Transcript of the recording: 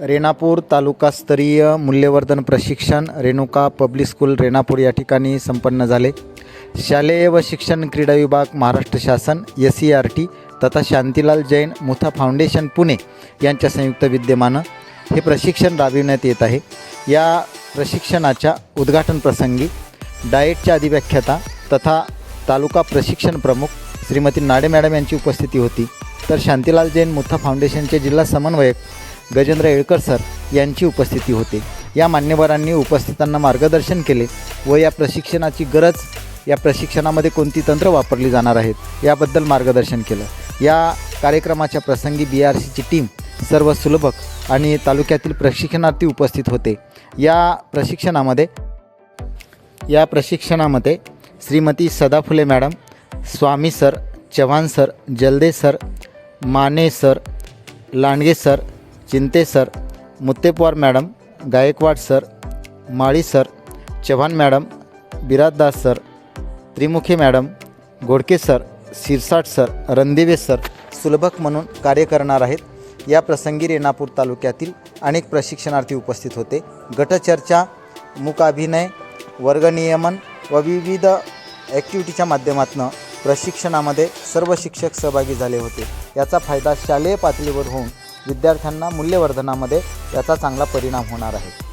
रेणापूर तालुकास्तरीय मूल्यवर्धन प्रशिक्षण रेणुका पब्लिक स्कूल रेणापूर या ठिकाणी संपन्न झाले. शालेय व शिक्षण क्रीडा विभाग महाराष्ट्र शासन एस सी आर टी तथा शांतीलाल जैन मुथा फाउंडेशन पुणे यांच्या संयुक्त विद्यमानं हे प्रशिक्षण राबविण्यात येत आहे. या प्रशिक्षणाच्या उद्घाटन प्रसंगी डाएटच्या अधिव्याख्याता तथा तालुका प्रशिक्षण प्रमुख श्रीमती नाडे मॅडम यांची उपस्थिती होती. तर शांतीलाल जैन मुथा फाउंडेशनचे जिल्हा समन्वयक गजेंद्र येळकर सर यांची उपस्थिती होते. या मान्यवरांनी उपस्थितांना मार्गदर्शन केले व या प्रशिक्षणाची गरज या प्रशिक्षणामध्ये कोणती तंत्र वापरली जाणार आहेत याबद्दल मार्गदर्शन केलं. या कार्यक्रमाच्या प्रसंगी बी आर सीची टीम सर्व सुलभक आणि तालुक्यातील प्रशिक्षणार्थी उपस्थित होते. या प्रशिक्षणामध्ये या प्रशिक्षणामध्ये Shrimati Sadaphule madam Swami sir Chavan sir Jalde sir Mane sir Landge sir Chinte sir Muttepawar madam Gaikwad sir Mali sir Chavan madam Birajdas sir Trimukhe madam Godke sir Sirsat sir Randive sir सुलभक म्हणून कार्य करणार आहेत. या प्रसंगी रेणापूर तालुक्यातील अनेक प्रशिक्षणार्थी उपस्थित होते. गटचर्चा मुकाभिनय वर्गनियमन व विविध ॲक्टिव्हिटीच्या माध्यमातून प्रशिक्षणामध्ये सर्व शिक्षक सहभागी झाले होते. याचा फायदा शालेय पातळीवर होऊन विद्यार्थ्यांना मूल्यवर्धनामध्ये याचा चांगला परिणाम होणार आहे.